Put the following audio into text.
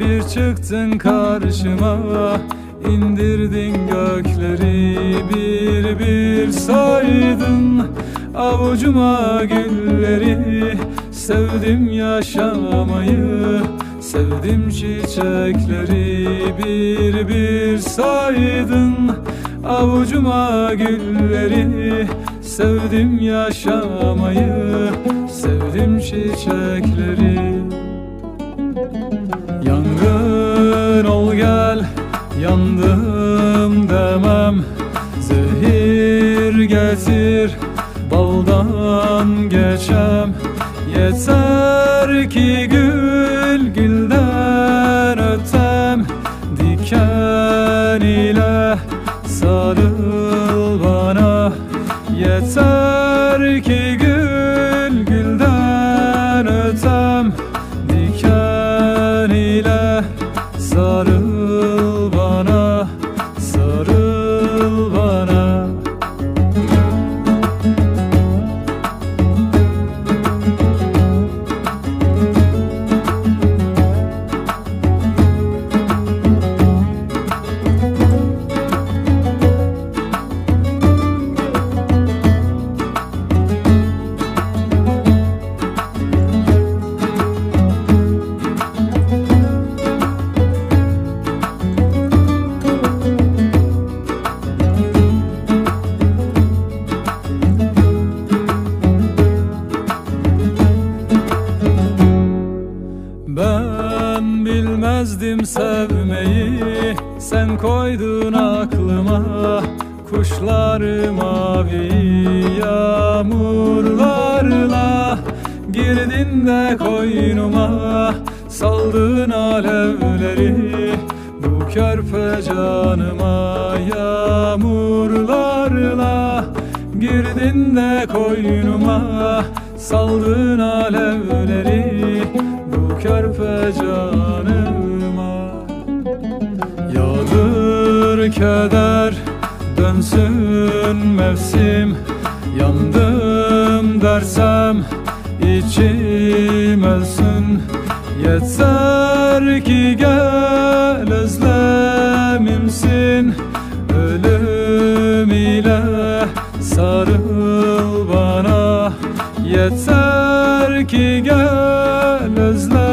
Bir çıktın karşıma indirdin gökleri Bir bir saydın avucuma gülleri. Sevdim yaşamayı Sevdim çiçekleri Bir bir saydın avucuma gülleri. Sevdim yaşamayı Sevdim çiçekleri Yangın ol gel Yandım demem. Zehir getir Baldan geçem. Yeter ki gül gülden ötem. Diken ile sarıl bana. Yeter sarıl bilmezdim sevmeyi. Sen koydun aklıma Kuşları mavi yağmurlarla Girdin de koynuma Saldın alevleri Bu körpe canıma. Yağmurlarla Girdin de koynuma Saldın alevleri Bu körpe canıma Keder Dönsün mevsim. Yandım dersem içim ölsün. Yeter ki gel özlemimsin. Ölüm ile sarıl bana. Yeter ki gel özlemimsin